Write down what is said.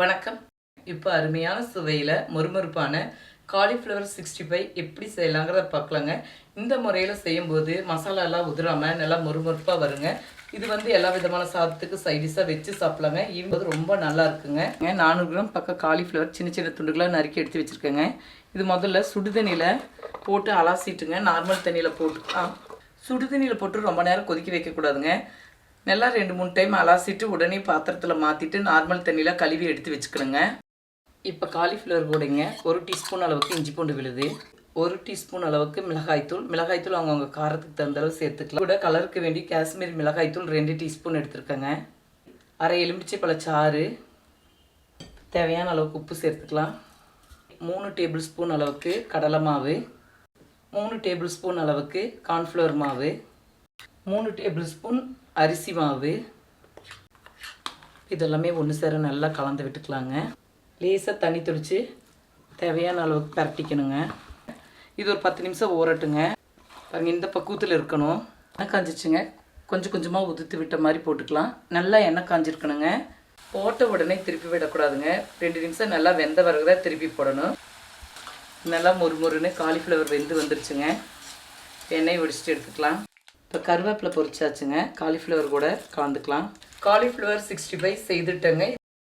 வணக்கம். இப்போ அருமையான சுவையில் மொறுமொறுப்பான காலிஃப்ளவர் சிக்ஸ்டி ஃபைவ் எப்படி செய்யலாங்கிறத பார்க்கலாங்க. இந்த முறையில் செய்யும்போது மசாலாலாம் உதிராமல் நல்லா மொறுமொறுப்பாக வருங்க. இது வந்து எல்லா விதமான சாதத்துக்கு சைடிஷாக வச்சு சாப்பிடலாங்க. இது ரொம்ப நல்லா இருக்குங்க. நானூறு கிராம் பக்கம் காலிஃப்ளவர் சின்ன சின்ன துண்டுகளாக நறுக்கி எடுத்து வச்சுருக்கேங்க. இது முதல்ல சுடுதண்ணியில் போட்டு அலாசிட்டுங்க. நார்மல் தண்ணியில் போட்டு சுடுதண்ணியில் போட்டு ரொம்ப நேரம் கொதிக்க வைக்கக்கூடாதுங்க. நல்லா ரெண்டு மூணு டைம் அலாசிட்டு உடனே பாத்திரத்தில் மாற்றிட்டு நார்மல் தண்ணியில் கழுவி எடுத்து வச்சுக்கணுங்க. இப்போ காலிஃப்ளவர் போடுங்க. ஒரு டீஸ்பூன் அளவுக்கு இஞ்சி பூண்டு விழுது. ஒரு டீஸ்பூன் அளவுக்கு மிளகாய்த்தூள் மிளகாய்த்தூள் அவங்கவுங்க காரத்துக்கு தகுந்த அளவு சேர்த்துக்கலாம். கூட கலருக்கு வேண்டி காஷ்மீர் மிளகாய்த்தூள் ரெண்டு டீஸ்பூன் எடுத்துருக்கேங்க. அரை எலுமிச்சை பழச்சாறு தேவையான அளவுக்கு உப்பு சேர்த்துக்கலாம். மூணு டேபிள் ஸ்பூன் அளவுக்கு கடலை மாவு. மூணு டேபிள் ஸ்பூன் அளவுக்கு கார்ன்ஃப்ளவர் மாவு. மூணு டேபிள் ஸ்பூன் அரிசி மாவு. இதெல்லாமே ஒன்று சேர நல்லா கலந்து விட்டுக்கலாங்க. லேசாக தண்ணி தெளித்து தேவையான அளவுக்கு பரட்டிக்கணுங்க. இது ஒரு பத்து நிமிஷம் ஊறட்டுங்க. பாருங்கள் இந்த பக்குவத்தில் இருக்கணும். எண்ணெய் காஞ்சிச்சுங்க. கொஞ்சம் கொஞ்சமாக உதுத்து விட்ட மாதிரி போட்டுக்கலாம். நல்லா எண்ணெய் காஞ்சிருக்கணுங்க. போட்ட உடனே திருப்பி விடக்கூடாதுங்க. ரெண்டு நிமிஷம் நல்லா வெந்த பிறகு தான் திருப்பி போடணும். நல்லா மொறுமொறுன்னு காலிஃப்ளவர் வெந்து வந்துருச்சுங்க. எண்ணெய் ஒடிச்சிட்டு எடுத்துக்கலாம். இப்போ கருவேப்பிலை பொரிச்சாச்சுங்க. காலிஃப்ளவர் கூட கலந்துக்கலாம். Cauliflower sixty five செய்துட்டேங்க.